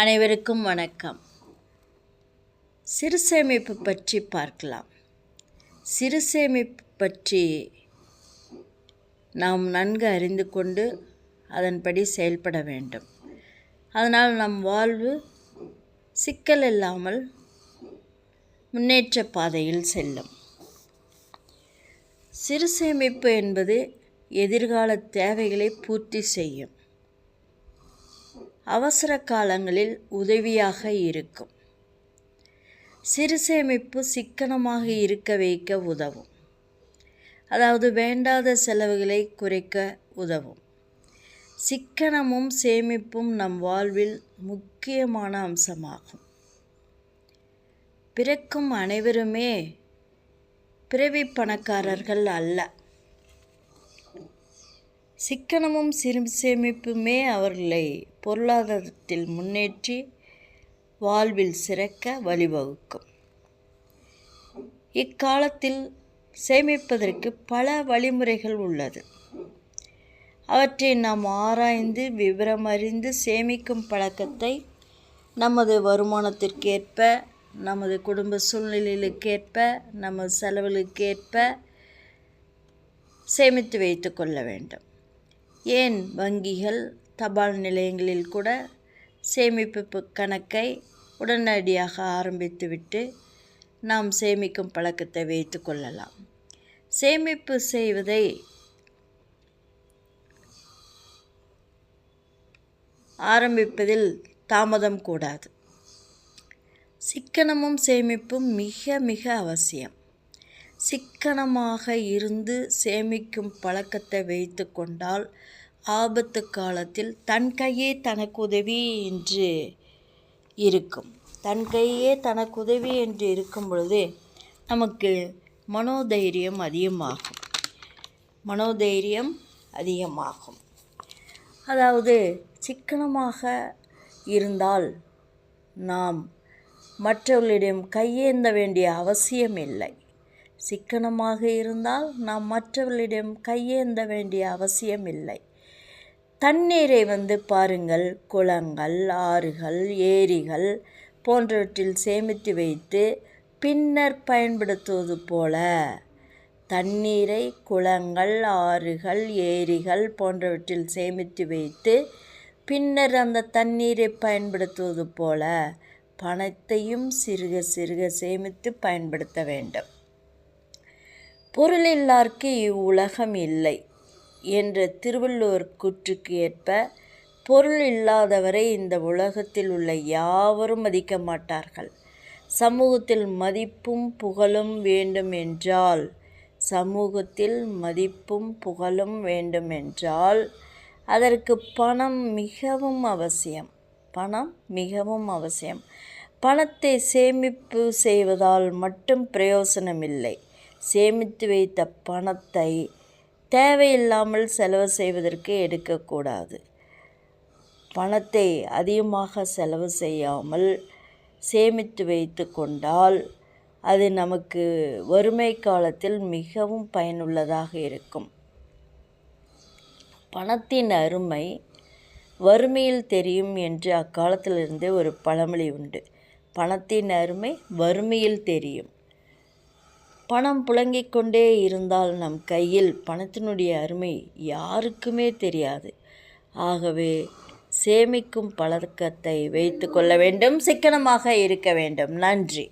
அனைவருக்கும் வணக்கம். சிறு சேமிப்பு பற்றி பார்க்கலாம். சிறு சேமிப்பு பற்றி நாம் நன்கு அறிந்து கொண்டு அதன்படி செயல்பட வேண்டும். அதனால் நம் வாழ்வு சிக்கல் இல்லாமல் முன்னேற்ற பாதையில் செல்லும். சிறு சேமிப்பு என்பது எதிர்கால தேவைகளை பூர்த்தி செய்யும். அவசர காலங்களில் உதவியாக இருக்கும். சிறு சேமிப்பு சிக்கனமாக இருக்க வைக்க உதவும். அதாவது வேண்டாத செலவுகளை குறைக்க உதவும். சிக்கனமும் சேமிப்பும் நம் வாழ்வில் முக்கியமான அம்சமாகும். பிறக்கும் அனைவருமே பிறவி பணக்காரர்கள் அல்ல. சிக்கனமும் சிறு சேமிப்புமே அவர்களை பொருளாதாரத்தில் முன்னேற்றி வாழ்வில் சிறக்க வழிவகுக்கும். இக்காலத்தில் சேமிப்பதற்கு பல வழிமுறைகள் உள்ளது. அவற்றை நாம் ஆராய்ந்து விவரமறிந்து சேமிக்கும் பழக்கத்தை நமது வருமானத்திற்கேற்ப நமது குடும்ப சூழ்நிலைகளுக்கேற்ப நமது செலவுகளுக்கேற்ப சேமித்து வைத்து கொள்ள வேண்டும். ஏன் வங்கிகள் தபால் நிலையங்களில் கூட சேமிப்பு கணக்கை உடனடியாக ஆரம்பித்துவிட்டு நாம் சேமிக்கும் பழக்கத்தை வைத்து கொள்ளலாம். சேமிப்பு செய்வதை ஆரம்பிப்பதில் தாமதம் கூடாது. சிக்கனமும் சேமிப்பும் மிக மிக அவசியம். சிக்கனமாக இருந்து சேமிக்கும் பழக்கத்தை வைத்து கொண்டால் ஆபத்து காலத்தில் தன் கையே தனக்கு உதவி என்று இருக்கும். தன் கையே தனக்கு உதவி என்று இருக்கும் பொழுது நமக்கு மனோதைரியம் அதிகமாகும். மனோதைரியம் அதிகமாகும். அதாவது சிக்கனமாக இருந்தால் நாம் மற்றவர்களிடம் கையேந்த வேண்டிய அவசியம் இல்லை சிக்கனமாக இருந்தால் நாம் மற்றவர்களிடம் கையேந்த வேண்டிய அவசியம் இல்லை தண்ணீரை வந்து பாருங்கள் குளங்கள் ஆறுகள் ஏரிகள் போன்றவற்றில் சேமித்து வைத்து பின்னர் பயன்படுத்துவது போல. தண்ணீரை குளங்கள் ஆறுகள் ஏரிகள் போன்றவற்றில் சேமித்து வைத்து பின்னர் அந்த தண்ணீரை பயன்படுத்துவது போல பணத்தையும் சிறுக சிறுக சேமித்து பயன்படுத்த வேண்டும். பொருளில்லார்க்கு இவ்வுலகம் இல்லை என்ற திருவள்ளுவர் கூற்றுக்கு ஏற்ப பொருள் இல்லாதவரை இந்த உலகத்தில் உள்ள யாவரும் மதிக்க மாட்டார்கள். சமூகத்தில் மதிப்பும் புகழும் வேண்டும் என்றால் சமூகத்தில் மதிப்பும் புகழும் வேண்டும் என்றால் அதற்கு பணம் மிகவும் அவசியம். பணம் மிகவும் அவசியம். பணத்தை சேமிப்பு செய்வதால் மட்டும் பிரயோசனமில்லை. சேமித்து வைத்த பணத்தை தேவையில்லாமல் செலவு செய்வதற்கு எடுக்கக்கூடாது. பணத்தை அதிகமாக செலவு செய்யாமல் சேமித்து வைத்து கொண்டால் அது நமக்கு வறுமை காலத்தில் மிகவும் பயனுள்ளதாக இருக்கும். பணத்தின் அருமை வறுமையில் தெரியும் என்று அக்காலத்திலிருந்தே ஒரு பழமொழி உண்டு. பணத்தின் அருமை வறுமையில் தெரியும். பணம் புழங்கிக் கொண்டே இருந்தால் நம் கையில் பணத்தினுடைய அருமை யாருக்குமே தெரியாது. ஆகவே சேமிக்கும் பழக்கத்தை வைத்து கொள்ள வேண்டும் சிக்கனமாக இருக்க வேண்டும். நன்றி.